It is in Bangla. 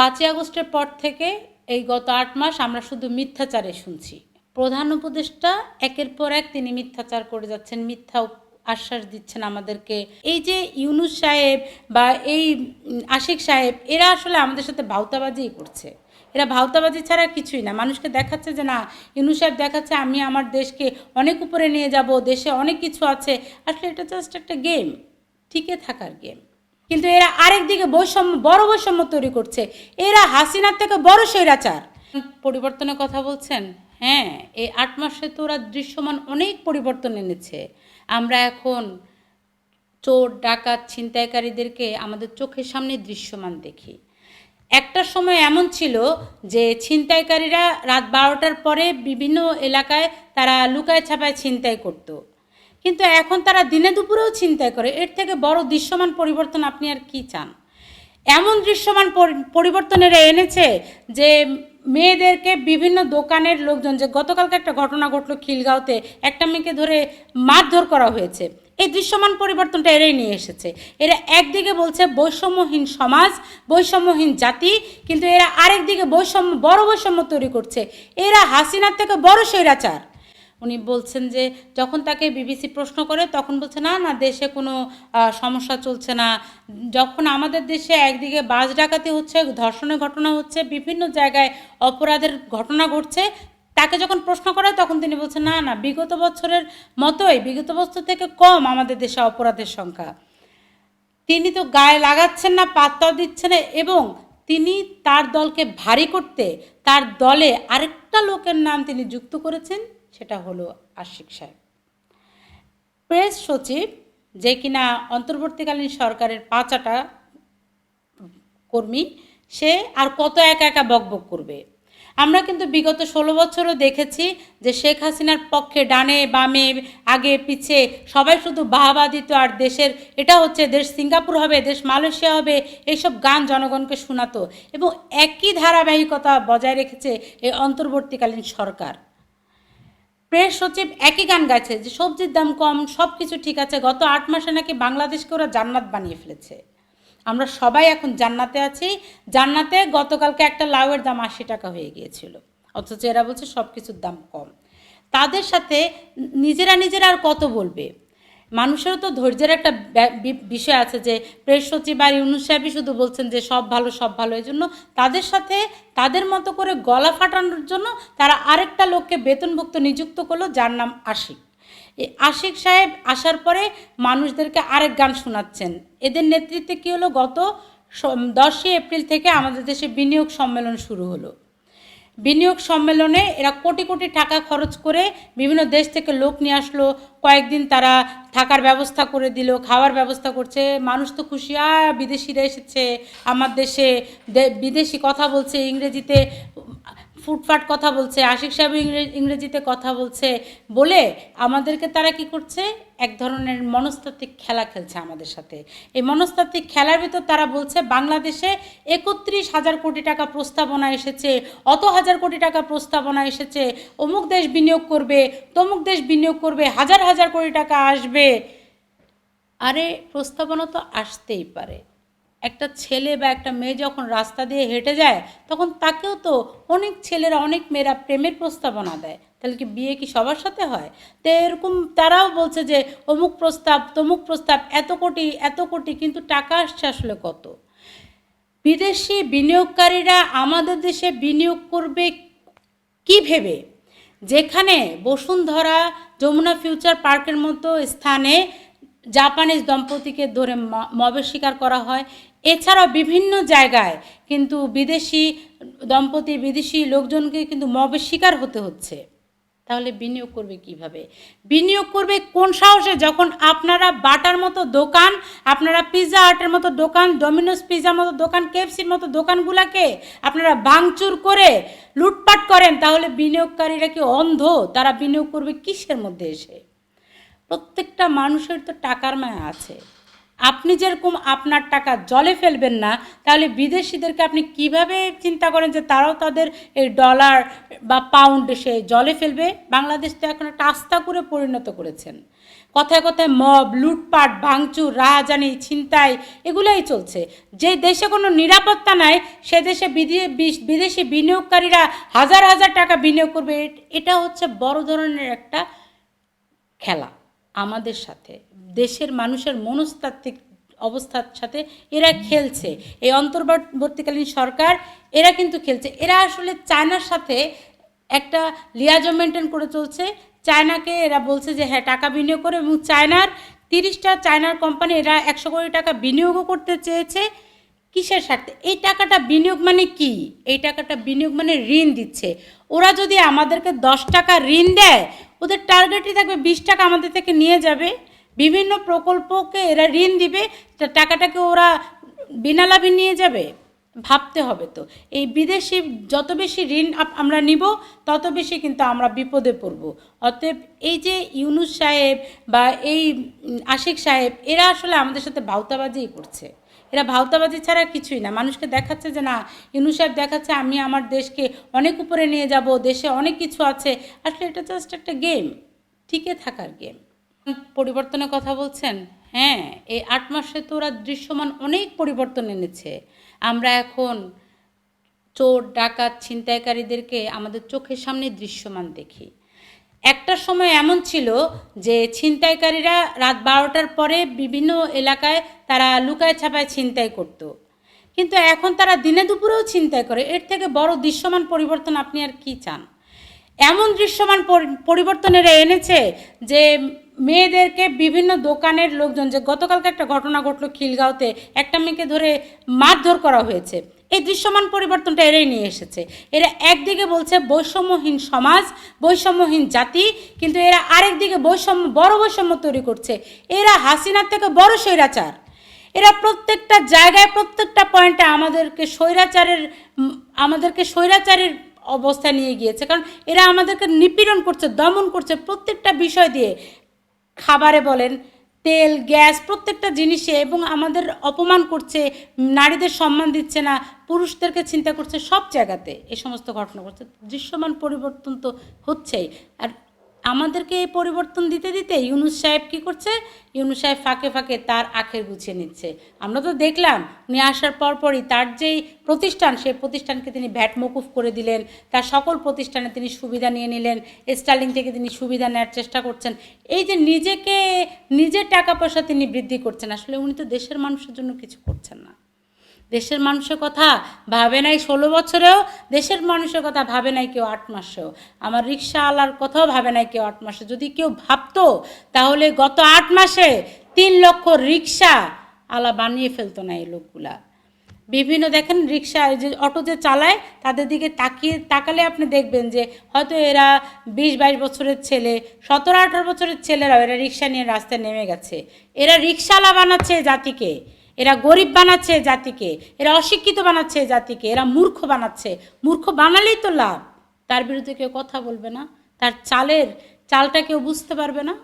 পাঁচই আগস্টের পর থেকে এই গত আট মাস আমরা শুধু মিথ্যাচারে শুনছি। প্রধান উপদেষ্টা একের পর এক তিনি মিথ্যাচার করে যাচ্ছেন, মিথ্যা আশ্বাস দিচ্ছেন আমাদেরকে। এই যে ইউনুস সাহেব বা এই আশিক সাহেব, এরা আসলে আমাদের সাথে ভাওতাবাজিই করছে। এরা ভাওতাবাজি ছাড়া কিছুই না। মানুষকে দেখাচ্ছে যে না, ইউনুস সাহেব দেখাচ্ছে আমি আমার দেশকে অনেক উপরে নিয়ে যাব, দেশে অনেক কিছু আছে। আসলে এটা জাস্ট একটা গেম টিকে থাকার গেম কিন্তু এরা আরেক দিকে বৈষম্য, বড় বৈষম্য তৈরি করছে। এরা হাসিনার থেকে বড় স্বৈরাচার। পরিবর্তনের কথা বলছেন? হ্যাঁ এই আট মাসে তো ওরা দৃশ্যমান অনেক পরিবর্তন এনেছে। আমরা এখন চোর, ডাকাত, ছিনতাইকারীদেরকে আমাদের চোখের সামনে দৃশ্যমান দেখি। একটা সময় এমন ছিল যে ছিনতাইকারীরা রাত বারোটার পরে বিভিন্ন এলাকায় তারা লুকায় ছাপায় ছিনতাই করতো। কিন্তু এখন তারা দিনে দুপুরেও ছিনতাই করে, এর থেকে বড় দৃশ্যমান পরিবর্তন আপনি আর কি চান? এমন দৃশ্যমান পরিবর্তন এরা এনেছে যে মেয়েদেরকে বিভিন্ন দোকানের লোকজন, যে গতকালকে একটা ঘটনা ঘটলো খিলগাঁওতে, একটা মেয়েকে ধরে মারধর করা হয়েছে। এই দৃশ্যমান পরিবর্তনটা এরাই নিয়ে এসেছে। এরা একদিকে বলছে বৈষম্যহীন সমাজ, বৈষম্যহীন জাতি, কিন্তু এরা আরেকদিকে বৈষম্য, বড় বৈষম্য তৈরি করছে। এরা হাসিনার থেকে বড় স্বৈরাচার। উনি বলছেন যে যখন তাকে বিবিসি প্রশ্ন করে তখন বলছে, না না, দেশে কোনো সমস্যা চলছে না। যখন আমাদের দেশে একদিকে বাস ডাকাতি হচ্ছে, ধর্ষণের ঘটনা হচ্ছে, বিভিন্ন জায়গায় অপরাধের ঘটনা ঘটছে, তাকে যখন প্রশ্ন করা তখন তিনি বলছেন, না না, বিগত বছরের মতোই, বিগত বছর থেকে কম আমাদের দেশে অপরাধের সংখ্যা। তিনি তো গায়ে লাগাচ্ছেন না, পাত্তাও দিচ্ছেন না, এবং তিনি তার দলকে ভারী করতে, তার দলে আরেকটা লোকের নাম তিনি যুক্ত করেছেন, সেটা হলো আশিক সাহেব। প্রেস সচিব, যে কিনা অন্তর্বর্তীকালীন সরকারের পাঁচাটা কর্মী, সে আর কত একা একা বকবক করবে? আমরা কিন্তু বিগত ষোলো বছরও দেখেছি যে শেখ হাসিনার পক্ষে ডানে, বামে, আগে, পিছে সবাই শুধু বাহাবা দিত আর দেশের, এটা হচ্ছে দেশ সিঙ্গাপুর হবে, দেশ মালয়েশিয়া হবে এইসব গান জনগণকে শোনাতো এবং একই ধারাবাহিকতা বজায় রেখেছে এই অন্তর্বর্তীকালীন সরকার। প্রেস সচিব একই গান গাইছে যে সবজির দাম কম সব কিছু ঠিক আছে, গত আট মাসে নাকি বাংলাদেশকে ওরা জান্নাত বানিয়ে ফেলেছে। আমরা সবাই এখন জান্নাতে আছি। জান্নাতে গতকালকে একটা লাউয়ের দাম আশি টাকা হয়ে গিয়েছিল। অথচ এরা বলছে সব কিছুর দাম কম। তাদের সাথে নিজেরা নিজেরা আর কত বলবে? মানুষেরও তো ধৈর্যের একটা বিষয় আছে যে প্রেস সচিব আর ইউনুস সাহেবই শুধু বলছেন যে সব ভালো সব ভালো, এই জন্য তাদের সাথে তাদের মতো করে গলা ফাটানোর জন্য তারা আরেকটা লোককে বেতনভুক্ত নিযুক্ত করল যার নাম আশিক। এই আশিক সাহেব আসার পরে মানুষদেরকে আরেক গান শোনাচ্ছেন। এদের নেতৃত্বে কী হলো? গত দশই এপ্রিল থেকে আমাদের দেশে বিনিয়োগ সম্মেলন শুরু হলো। বিনিয়োগ সম্মেলনে এরা কোটি কোটি টাকা খরচ করে বিভিন্ন দেশ থেকে লোক নিয়ে আসলো। কয়েকদিন তারা থাকার ব্যবস্থা করে দিল, খাওয়ার ব্যবস্থা করছে। মানুষ তো খুশি, আ, বিদেশিরা এসেছে। আমার দেশে বিদেশি কথা বলছে, ইংরেজিতে। ফুটফাট কথা বলছে, আশিক সাহেব ইংরে- ইংরেজিতে কথা বলছে বলে আমাদেরকে তারা কি করছে? এক ধরনের মনস্তাত্ত্বিক খেলা খেলছে আমাদের সাথে। এই মনস্তাত্ত্বিক খেলার ভিতর তারা বলছে, বাংলাদেশে একত্রিশ হাজার কোটি টাকা প্রস্তাবনা এসেছে, অত হাজার কোটি টাকা প্রস্তাবনা এসেছে, অমুক দেশ বিনিয়োগ করবে, তমুক দেশ বিনিয়োগ করবে, হাজার হাজার কোটি টাকা আসবে। আরে, প্রস্তাবনা তো আসতেই পারে। একটা ছেলে বা একটা মেয়ে যখন রাস্তা দিয়ে হেঁটে যায়, তখন তাকেও তো অনেক ছেলেরা, অনেক মেয়েরা প্রেমের প্রস্তাবনা দেয়। তাহলে কি বিয়ে কি সবার সাথে হয়? তো এরকম তারাও বলছে যে, অমুক প্রস্তাব, তমুক প্রস্তাব, এত কোটি এত কোটি, কিন্তু টাকা আসছে আসলে কত? বিদেশি বিনিয়োগকারীরা আমাদের দেশে বিনিয়োগ করবে কি ভেবে? যেখানে বসুন্ধরা যমুনা ফিউচার পার্কের মতো স্থানে জাপানিজ দম্পতিকে ধরে ম- মবের শিকার করা হয়। এছাড়াও বিভিন্ন জায়গায় কিন্তু বিদেশি দম্পতি, বিদেশি লোকজনকে কিন্তু মবের শিকার হতে হচ্ছে। তাহলে বিনিয়োগ করবে কীভাবে? বিনিয়োগ করবে কোন সাহসে? যখন আপনারা বাটার মতো দোকান, আপনারা পিৎজা আর্টের মতো দোকান, ডমিনোস পিৎজার মতো দোকান, কেএফসির মতো দোকানগুলোকে আপনারা ভাঙচুর করে লুটপাট করেন, তাহলে বিনিয়োগকারীরা কি অন্ধ? তারা বিনিয়োগ করবে কিসের মধ্যে এসে? প্রত্যেকটা মানুষের তো টাকার মায়া আছে। আপনি যেরকম আপনার টাকা জলে ফেলবেন না, তাহলে বিদেশিদেরকে আপনি কীভাবে চিন্তা করেন যে তারাও তাদের এই ডলার বা পাউন্ড সে জলে ফেলবে? বাংলাদেশ তো এখন একটা আস্থা করে পরিণত করেছেন। কথায় কথায় মব, লুটপাট, ভাঙচুর, রাহাজানি, ছিনতাই, এগুলাই চলছে। যে দেশে কোনো নিরাপত্তা নাই, সে দেশে বিদেশি বিনিয়োগকারীরা হাজার হাজার টাকা বিনিয়োগ করবে এটা হচ্ছে বড় ধরনের একটা খেলা। আমাদের সাথে। দেশের মানুষের মনস্তাত্ত্বিক অবস্থার সাথে এরা খেলছে। এই অন্তর্বর্তীকালীন সরকার, এরা কিন্তু খেলছে। এরা আসলে চায়নার সাথে একটা লিয়াজো মেনটেন করে চলছে। চায়নাকে এরা বলছে যে হ্যাঁ টাকা বিনিয়োগ করে। এবং চায়নার তিরিশটা চায়নার কোম্পানি এরা একশো কোটি টাকা বিনিয়োগও করতে চেয়েছে। কিসের স্বার্থে? এই টাকাটা বিনিয়োগ মানে কি? এই টাকাটা বিনিয়োগ মানে ঋণ দিচ্ছে। ওরা যদি আমাদেরকে দশ টাকা ঋণ দেয়, ওদের টার্গেটই থাকবে বিশ টাকা আমাদের থেকে নিয়ে যাবে। বিভিন্ন প্রকল্পকে এরা ঋণ দিবে টাকাটাকে ওরা বিনা লাভে নিয়ে যাবে। ভাবতে হবে তো। এই বিদেশি যত বেশি ঋণ আমরা নিব, তত বেশি কিন্তু আমরা বিপদে পড়ব। অতএব এই যে ইউনুস সাহেব বা এই আশিক সাহেব, এরা আসলে আমাদের সাথে ভাওতাবাজিই করছে। এরা ভাওতাবাজি ছাড়া কিছুই না। মানুষকে দেখাচ্ছে যে, না ইউনুস সাহেব দেখাচ্ছে আমি আমার দেশকে অনেক উপরে নিয়ে যাব, দেশে অনেক কিছু আছে। আসলে এটা জাস্ট একটা গেম টিকে থাকার গেম পরিবর্তনের কথা বলছেন? হ্যাঁ এই আট মাসে তো ওরা দৃশ্যমান অনেক পরিবর্তন এনেছে। আমরা এখন চোর, ডাকাত, ছিনতাইকারীদেরকে আমাদের চোখের সামনে দৃশ্যমান দেখি। একটা সময় এমন ছিল যে ছিনতাইকারীরা রাত বারোটার পরে বিভিন্ন এলাকায় তারা লুকায় ছাপায় ছিনতাই করতো। কিন্তু এখন তারা দিনে দুপুরেও ছিনতাই করে। এর থেকে বড় দৃশ্যমান পরিবর্তন আপনি আর কি চান? এমন দৃশ্যমান পরি- পরিবর্তন এরা এনেছে যে মেয়েদেরকে বিভিন্ন দোকানের লোকজন, যে গতকালকে একটা ঘটনা ঘটলো খিলগাঁওতে, একটা মেয়েকে ধরে মারধর করা হয়েছে। এই দৃশ্যমান পরিবর্তনটা এরাই নিয়ে এসেছে। এরা একদিকে বলছে বৈষম্যহীন সমাজ, বৈষম্যহীন জাতি, কিন্তু এরা আরেকদিকে বৈষম্য, বড় বৈষম্য তৈরি করছে। এরা হাসিনার থেকে বড় স্বৈরাচার। এরা প্রত্যেকটা জায়গায়, প্রত্যেকটা পয়েন্টে আমাদেরকে স্বৈরাচারের আমাদেরকে স্বৈরাচারের অবস্থায় নিয়ে গিয়েছে। কারণ এরা আমাদেরকে নিপীড়ন করছে, দমন করছে প্রত্যেকটা বিষয় দিয়ে। খাবারে বলেন, তেল, গ্যাস, প্রত্যেকটা জিনিসে এবং আমাদের অপমান করছে, নারীদের সম্মান দিচ্ছে না পুরুষদেরকে চিন্তা করছে সব জায়গাতে এই সমস্ত ঘটনা ঘটছে। দৃশ্যমান পরিবর্তন তো হচ্ছেই। আর আমাদেরকে এই পরিবর্তন দিতে দিতে ইউনুস সাহেব কী করছে? ইউনুস সাহেব ফাঁকে ফাঁকে তার আখের গুছিয়ে নিচ্ছে। আমরা তো দেখলাম উনি আসার পরপরই তার যেই প্রতিষ্ঠান, সেই প্রতিষ্ঠানকে তিনি ভ্যাট মকুফ করে দিলেন। তার সকল প্রতিষ্ঠানে তিনি সুবিধা নিয়ে নিলেন। স্টার্লিং থেকে তিনি সুবিধা নেওয়ার চেষ্টা করছেন। এই যে নিজেকে, নিজের টাকা পয়সা তিনি বৃদ্ধি করছেন, আসলে উনি তো দেশের মানুষের জন্য কিছু করছেন না। দেশের মানুষের কথা ভাবে নাই ষোলো বছরেও, দেশের মানুষের কথা ভাবে নাই কেউ আট মাসেও। আমার রিক্সা আলার কথাও ভাবে নাই কেউ আট মাসে। যদি কেউ ভাবতো, তাহলে গত আট মাসে তিন লক্ষ রিক্সা আলা বানিয়ে ফেলতো না এই লোকগুলা। বিভিন্ন দেখেন রিক্সা যে অটো যে চালায়, তাদের দিকে তাকিয়ে, তাকালে আপনি দেখবেন যে হয়তো এরা বিশ বাইশ বছরের ছেলে, সতেরো আঠারো বছরের ছেলেরাও এরা রিক্সা নিয়ে রাস্তায় নেমে গেছে। এরা রিক্সাওয়ালা বানাচ্ছে জাতিকে। এরা গরিব বানাচ্ছে জাতিকে, এরা অশিক্ষিত বানাচ্ছে জাতিকে, এরা মূর্খ বানাচ্ছে। মূর্খ বানালেই তো লাভ। তার বিরুদ্ধে কেউ কথা বলবে না, তার চালের চালটা কেউ বুঝতে পারবে না।